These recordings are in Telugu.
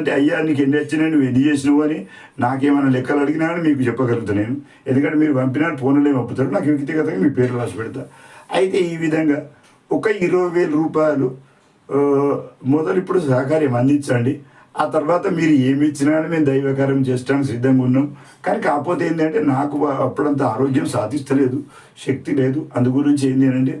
అంటే అయ్యా నీకు ఎన్ని వచ్చినాయి నువ్వు ఎన్ని చేసినావు అని నాకేమైనా లెక్కలు అడిగినా కానీ మీకు చెప్పగలుగుతా నేను. ఎందుకంటే మీరు పంపినారు ఫోన్లో పంపుతారు. నాకు వ్యక్తిగతంగా మీ పేరు రాసి పెడతా. అయితే ఈ విధంగా ఒక ఇరవై వేల రూపాయలు మొదలు ఇప్పుడు సహకార్యం అందించండి. ఆ తర్వాత మీరు ఏమి ఇచ్చినా మేము దైవకార్యం చేస్తాను సిద్ధంగా ఉన్నాం. కానీ కాకపోతే ఏంటంటే నాకు అప్పుడంత ఆరోగ్యం సాధిస్తలేదు శక్తి లేదు. అందు గురించి ఏంటి అంటే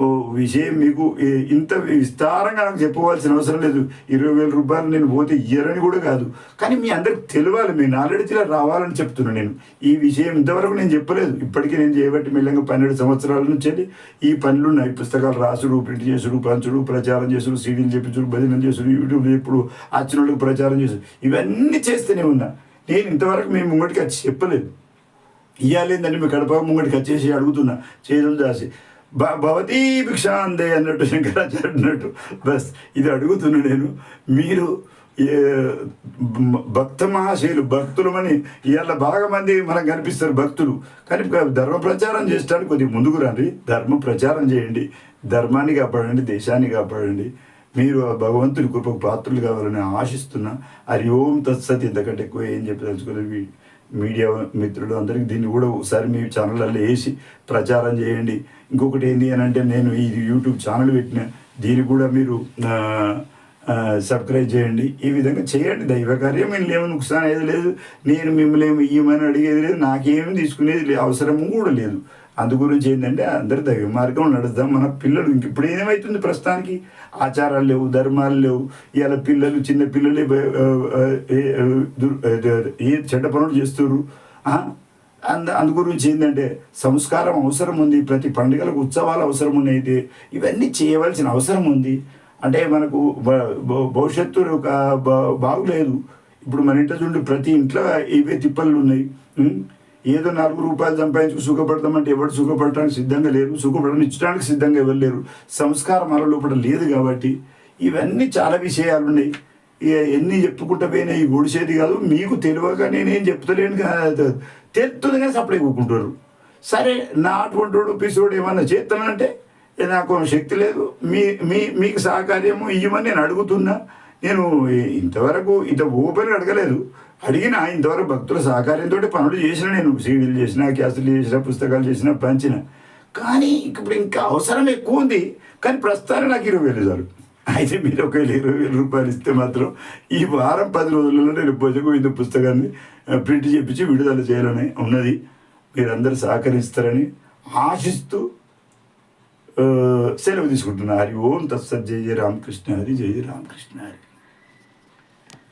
ఓ విజయం మీకు ఇంత విస్తారంగా నాకు చెప్పవలసిన అవసరం లేదు. ఇరవై వేల రూపాయలు నేను పోతే ఇయ్యరని కూడా కాదు. కానీ మీ అందరికి తెలియాలి మీ నాలెడ్జ్లో రావాలని చెప్తున్నాను నేను. ఈ విషయం ఇంతవరకు నేను చెప్పలేదు. ఇప్పటికీ నేను చేయబట్టి మెల్లంగా పన్నెండు సంవత్సరాల నుంచి ఈ పనులు ఉన్నాయి. పుస్తకాలు రాసుడు ప్రింట్ చేసుడు పంచుడు ప్రచారం చేసుడు సీడీలు చెప్పించుడు భజనలు చేసుడు యూట్యూబ్ ఇప్పుడు వచ్చిన ప్రచారం చేసుడు. ఇవన్నీ చేస్తూనే ఉన్నా. నేను ఇంతవరకు మేము ముంగటికి వచ్చి చెప్పలేదు. ఇయ్యాలేందని మీ కడప ముంగటికి వచ్చేసి అడుగుతున్నా. చేతులు దాసి. భవతీ భిక్షాందే అన్నట్టు శంకరాచార్య అన్నట్టు బస్ ఇది అడుగుతున్నా నేను. మీరు ఏ, భక్త మహాశయులు భక్తులమని ఇవాళ బాగా మంది మనకు కనిపిస్తారు భక్తులు. కానీ ధర్మ ప్రచారం చేస్తాడు. కొద్దిగా ముందుకు రండి. ధర్మ ప్రచారం చేయండి. ధర్మాన్ని కాపాడండి దేశాన్ని కాపాడండి. మీరు ఆ భగవంతుని కృపకు పాత్రలు కావాలని ఆశిస్తున్నా. హరి ఓం తత్సత్. ఇంతకంటే ఎక్కువ ఏం చెప్పదలుచుకోలేదు. తెలుసుకోలేదు మీడియా మిత్రులు అందరికీ దీన్ని కూడా ఒకసారి మీ ఛానళ్ళల్లో వేసి ప్రచారం చేయండి. ఇంకొకటి ఏంటి అని అంటే నేను ఈ యూట్యూబ్ ఛానల్ పెట్టిన దీన్ని కూడా మీరు సబ్స్క్రైబ్ చేయండి. ఈ విధంగా చేయండి. దైవ కార్యం నేను ఏమి నుక్సాన్ ఏది లేదు. నేను మిమ్మల్ని ఏమి ఇవ్వమని అడిగేది లేదు. నాకేమి తీసుకునేది లేదు అవసరము కూడా లేదు. అందు గురించి ఏంటంటే అందరూ దైవ మార్గం నడుద్దాం. మన పిల్లలు ఇంక ఇప్పుడు ఏమవుతుంది ప్రస్తుతానికి? ఆచారాలు లేవు ధర్మాలు లేవు. ఇవాళ పిల్లలు చిన్న పిల్లలు ఏ- చెడ్డ పనులు చేస్తున్నారు అంద అందు గురించి ఏంటంటే సంస్కారం అవసరం ఉంది. ప్రతి పండుగలకు ఉత్సవాలు అవసరం ఉన్నాయి. ఇవన్నీ చేయవలసిన అవసరం ఉంది. అంటే మనకు భవిష్యత్తులో భవిష్యత్తు ఒక బా- బాగులేదు. ఇప్పుడు మన ఇంట్లో చూడండి ప్రతి ఇంట్లో ఇవే తిప్పలు ఉన్నాయి. ఏదో నాలుగు రూపాయలు సంపాదించుకు సుఖపడతామంటే ఎవరు సుఖపడటానికి సిద్ధంగా లేరు. సుఖపడని ఇచ్చడానికి సిద్ధంగా ఎవరు లేరు. సంస్కారం అలా లోపల లేదు కాబట్టి ఇవన్నీ చాలా విషయాలు ఉన్నాయి. ఇక ఎన్ని చెప్పుకుంటా పోయినా ఈ గుడిసేది కాదు. మీకు తెలియక నేనేం చెప్తలేను కాదు తెలుస్తుంది కానీ సప్లై కూకుంటారు సరే నా అటువంటి వాడు పిసోడు ఏమన్నా చేస్తానంటే నాకు శక్తి లేదు. మీ మీ మీకు సహకార్యము ఇవ్వమని నేను అడుగుతున్నా. నేను ఇంతవరకు ఇంత ఓపెన్గా అడగలేదు. అడిగిన ఇంతవరకు భక్తుల సహకార్యంతో పనులు చేసిన నేను. సీడీలు చేసిన క్యాసులు చేసిన పుస్తకాలు చేసిన పంచిన. కానీ ఇప్పుడు ఇంకా అవసరం ఎక్కువ ఉంది. కానీ ప్రస్తుతానికి నాకు ఇరవై వేలు చాలు. అయితే మీరు ఒకవేళ ఇరవై వేల రూపాయలు ఇస్తే మాత్రం ఈ వారం పది రోజులలో నేను భుజగోవింద పుస్తకాన్ని ప్రింట్ చేయించి విడుదల చేయాలని ఉన్నది. మీరందరూ సహకరిస్తారని ఆశిస్తూ సెలవు తీసుకుంటున్నారు. హరి ఓం తత్సత్ జయ జయ రామకృష్ణ హరి జయ జయ రామకృష్ణ హరి.